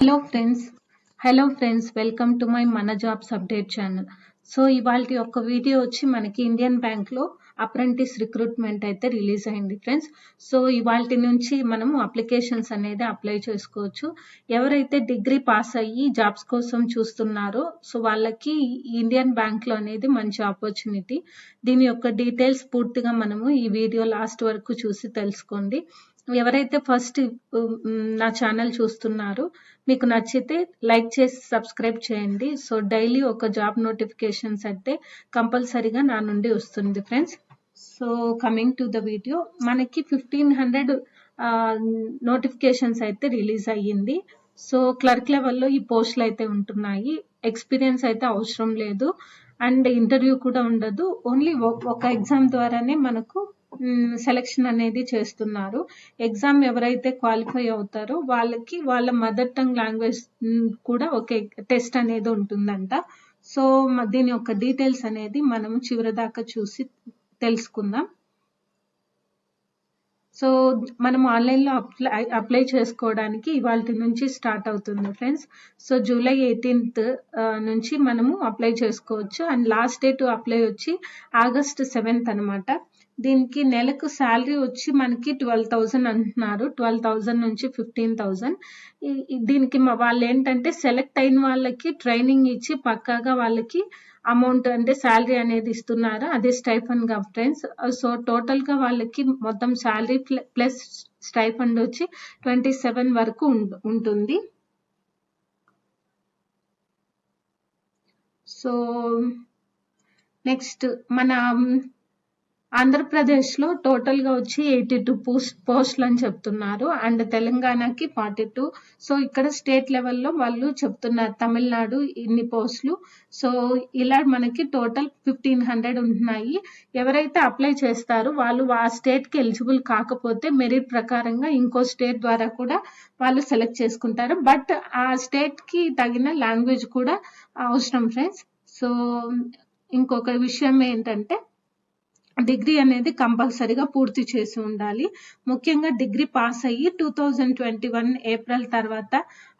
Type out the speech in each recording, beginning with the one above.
Hello friends hello friends welcome to my మన jobs update channel so ఇవాళ యొక్క video వచ్చి మనకి ఇండియన్ బ్యాంక్లో అప్రెంటిస్ రిక్రూట్మెంట్ అయితే రిలీజ్ అయింది ఫ్రెండ్స్ సో ఇవాళ నుంచి మనము అప్లికేషన్స్ అనేది అప్లై చేసుకోవచ్చు. ఎవరైతే డిగ్రీ పాస్ అయ్యి జాబ్స్ కోసం చూస్తున్నారో సో వాళ్ళకి ఇండియన్ బ్యాంక్లో అనేది మంచి ఆపర్చునిటీ దీని యొక్క డీటెయిల్స్ పూర్తిగా మనము ఈ వీడియో లాస్ట్ వరకు చూసి తెలుసుకోండి. ఎవరైతే ఫస్ట్ నా ఛానల్ చూస్తున్నారో మీకు నచ్చితే లైక్ చేసి సబ్స్క్రైబ్ చేయండి. సో డైలీ ఒక జాబ్ నోటిఫికేషన్స్ అయితే కంపల్సరీగా నా నుండి వస్తుంది friends so coming to the video మనకి ఫిఫ్టీన్ హండ్రెడ్ నోటిఫికేషన్స్ అయితే రిలీజ్ అయ్యింది. సో క్లర్క్ లెవెల్లో ఈ పోస్టులు అయితే ఉంటున్నాయి. ఎక్స్పీరియన్స్ అయితే అవసరం లేదు. అండ్ ఇంటర్వ్యూ కూడా ఉండదు. ఓన్లీ ఒక ఎగ్జామ్ ద్వారానే మనకు సెలక్షన్ అనేది చేస్తున్నారు. ఎగ్జామ్ ఎవరైతే క్వాలిఫై అవుతారో వాళ్ళకి వాళ్ళ మదర్ టంగ్ లాంగ్వేజ్ కూడా ఒక టెస్ట్ అనేది ఉంటుందంట. సో దీని యొక్క డీటెయిల్స్ అనేది మనం చివరి దాకా చూసి తెలుసుకుందాం. సో మనం ఆన్లైన్లో అప్లై అప్లై చేసుకోవడానికి ఇవాళ నుంచి స్టార్ట్ అవుతుంది ఫ్రెండ్స్ సో జూలై ఎయిటీన్త్ నుంచి మనము అప్లై చేసుకోవచ్చు. అండ్ లాస్ట్ డేట్ అప్లై వచ్చి ఆగస్ట్ సెవెంత్ అనమాట దీనికి నెలకు శాలరీ వచ్చి మనకి ట్వెల్వ్ థౌజండ్ అంటున్నారు. ట్వెల్వ్ థౌజండ్ నుంచి ఫిఫ్టీన్ థౌజండ్ దీనికి వాళ్ళు ఏంటంటే సెలెక్ట్ అయిన వాళ్ళకి ట్రైనింగ్ ఇచ్చి పక్కాగా వాళ్ళకి అమౌంట్ అంటే శాలరీ అనేది ఇస్తున్నారు. అదే స్టైఫండ్గా ఫ్రెండ్స్. సో టోటల్గా వాళ్ళకి మొత్తం శాలరీ ప్లస్ స్టైఫండ్ వచ్చి ట్వంటీ సెవెన్ వరకు ఉంటుంది. సో నెక్స్ట్ మన ఆంధ్రప్రదేశ్లో టోటల్గా వచ్చి ఎయిటీ టూ పోస్ట్ పోస్టులు అని చెప్తున్నారు. అండ్ తెలంగాణకి ఫార్టీ టూ. సో ఇక్కడ స్టేట్ లెవెల్లో వాళ్ళు చెప్తున్నారు తమిళనాడు ఇన్ని పోస్టులు. సో ఇలా మనకి టోటల్ ఫిఫ్టీన్ హండ్రెడ్ ఉంటున్నాయి. ఎవరైతే అప్లై చేస్తారో వాళ్ళు ఆ స్టేట్కి ఎలిజిబుల్ కాకపోతే మెరిట్ ప్రకారంగా ఇంకో స్టేట్ ద్వారా కూడా వాళ్ళు సెలెక్ట్ చేసుకుంటారు. బట్ ఆ స్టేట్కి తగిన లాంగ్వేజ్ కూడా అవసరం ఫ్రెండ్స్. సో ఇంకొక విషయం ఏంటంటే డిగ్రీ అనేది కంపల్సరీగా పూర్తి చేసి ఉండాలి. ముఖ్యంగా డిగ్రీ పాస్ అయ్యి two thousand twenty one April తర్వాత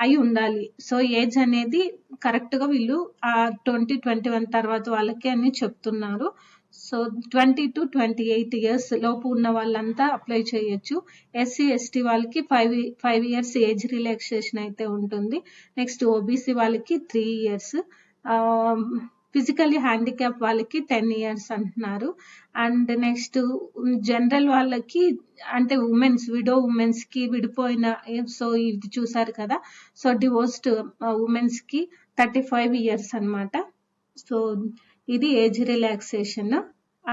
అయి ఉండాలి. సో ఏజ్ అనేది కరెక్ట్గా వీళ్ళు ఆ ట్వంటీ ట్వంటీ వన్ తర్వాత వాళ్ళకి అని చెప్తున్నారు. So twenty to twenty eight years లోపు ఉన్న వాళ్ళంతా అప్లై చేయొచ్చు. ఎస్సీ ఎస్టీ వాళ్ళకి five five years age relaxation అయితే ఉంటుంది. నెక్స్ట్ ఓబీసీ వాళ్ళకి త్రీ ఇయర్స్ ఫిజికల్లీ హ్యాండిక్యాప్ వాళ్ళకి టెన్ ఇయర్స్ అంటున్నారు. అండ్ నెక్స్ట్ జనరల్ వాళ్ళకి అంటే ఉమెన్స్ విడో ఉమెన్స్కి విడిపోయిన సో ఇది చూసారు కదా సో డివోర్స్డ్ ఉమెన్స్కి థర్టీ ఫైవ్ ఇయర్స్ అనమాట సో ఇది age relaxation.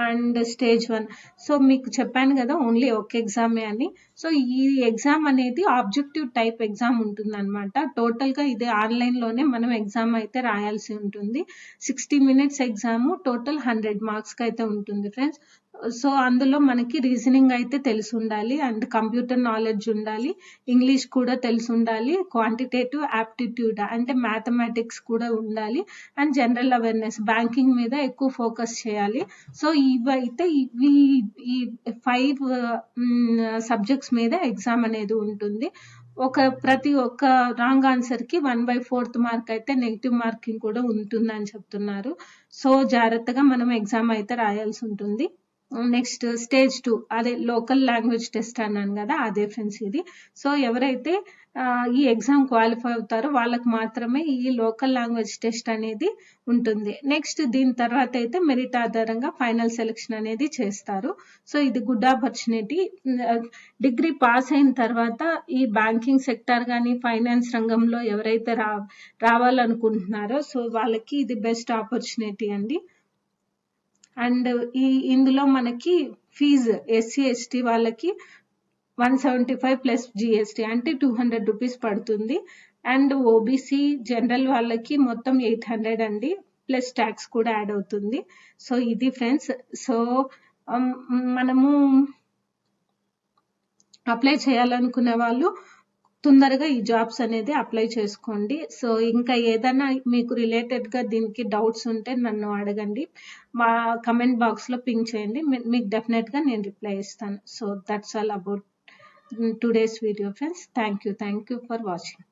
And stage one. So మీకు చెప్పాను కదా ఓన్లీ ఒక ఎగ్జామే అని. సో ఈ ఎగ్జామ్ అనేది ఆబ్జెక్టివ్ టైప్ ఎగ్జామ్ ఉంటుందన్నమాట. టోటల్గా ఇది ఆన్లైన్లోనే మనం ఎగ్జామ్ అయితే రాయాల్సి ఉంటుంది. Sixty minutes exam total hundred మార్క్స్కి అయితే ఉంటుంది ఫ్రెండ్స్. సో అందులో మనకి రీజనింగ్ అయితే తెలిసి ఉండాలి అండ్ కంప్యూటర్ నాలెడ్జ్ ఉండాలి. ఇంగ్లీష్ కూడా తెలిసి ఉండాలి క్వాంటిటేటివ్ యాప్టిట్యూడ్ అంటే మ్యాథమెటిక్స్ కూడా ఉండాలి. అండ్ జనరల్ అవేర్నెస్ బ్యాంకింగ్ మీద ఎక్కువ ఫోకస్ చేయాలి. సో ఇవైతే ఇవి ఈ ఫైవ్ సబ్జెక్ట్స్ మీద ఎగ్జామ్ అనేది ఉంటుంది. ఒక ప్రతి ఒక్క రాంగ్ ఆన్సర్కి వన్ బై ఫోర్త్ మార్క్ అయితే నెగిటివ్ మార్కింగ్ కూడా ఉంటుందని చెప్తున్నారు. సో జాగ్రత్తగా మనం ఎగ్జామ్ అయితే రాయాల్సి ఉంటుంది. నెక్స్ట్ స్టేజ్ టూ అదే లోకల్ లాంగ్వేజ్ టెస్ట్ అన్నాను కదా అదే ఫ్రెండ్స్ ఇది. సో ఎవరైతే ఈ ఎగ్జామ్ క్వాలిఫై అవుతారో వాళ్ళకి మాత్రమే ఈ లోకల్ లాంగ్వేజ్ టెస్ట్ అనేది ఉంటుంది. నెక్స్ట్ దీని తర్వాత అయితే మెరిట్ ఆధారంగా ఫైనల్ సెలెక్షన్ అనేది చేస్తారు. సో ఇది గుడ్ ఆపర్చునిటీ డిగ్రీ పాస్ అయిన తర్వాత ఈ బ్యాంకింగ్ సెక్టర్ కానీ ఫైనాన్స్ రంగంలో ఎవరైతే రా రావాలనుకుంటున్నారో సో వాళ్ళకి ఇది బెస్ట్ ఆపర్చునిటీ అండి. అండ్ ఈ ఇందులో మనకి ఫీజు ఎస్సీ ఎస్టీ వాళ్ళకి one seventy five plus GST అంటే టూ హండ్రెడ్ రూపీస్ పడుతుంది. అండ్ ఓబీసీ జనరల్ వాళ్ళకి మొత్తం ఎయిట్ హండ్రెడ్ అండి ప్లస్ ట్యాక్స్ కూడా యాడ్ అవుతుంది. సో ఇది ఫ్రెండ్స్ సో మనము అప్లై చేయాలనుకునే వాళ్ళు తొందరగా ఈ జాబ్స్ అనేది అప్లై చేసుకోండి. సో ఇంకా ఏదైనా మీకు రిలేటెడ్గా దీనికి డౌట్స్ ఉంటే నన్ను అడగండి. మా కమెంట్ బాక్స్లో పింక్ చేయండి. మీకు డెఫినెట్గా నేను రిప్లై ఇస్తాను. So that's all about today's video friends thank you thank you for watching